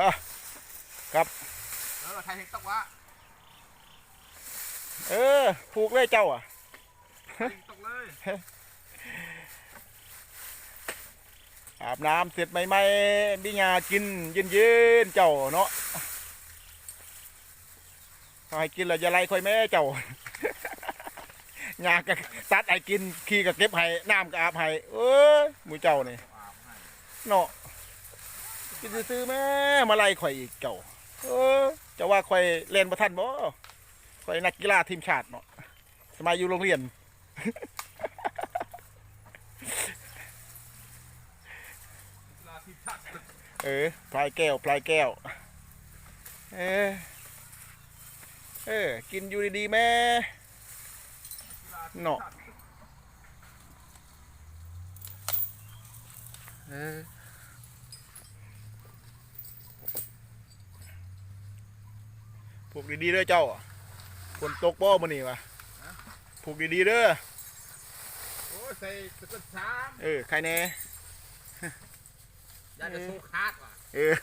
ฮะครับแล้วเราไทยเฮงตกวะเออผูกเลยเจ้าอะไทยเฮงตกเลยอาบน้ำเสร็จใหม่ๆมีงากินเย็นๆเจ้าเนาะเอาให้กินแล้วอย่าไล่ค่อยแม่เจ้างาก็ตัดให้กินขี้ก็เก็บให้น้ำก็อาบให้เอ้ยหมูเจ้านี่อาบให้เนาะ กินซื้อๆแม่มาไล่ข่อยอีกเจ้าเออจะว่าข่อยเล่นบ่ทันบ่ข่อยนักกีฬาทีมชาติเนาะสมัยอยู่โรงเรียน เออพลายแก้วพลายแก้ว เออเออ กินอยู่ดีๆแม่เนาะเออ ผูกดีๆเด้อเจ้าฝนตกบ่มื้อนี้วะผูกดีๆเด้อโอ้ยใส่ตะกั่นช้างเออใครแน่ยาจะสู้คาดว่ะเออ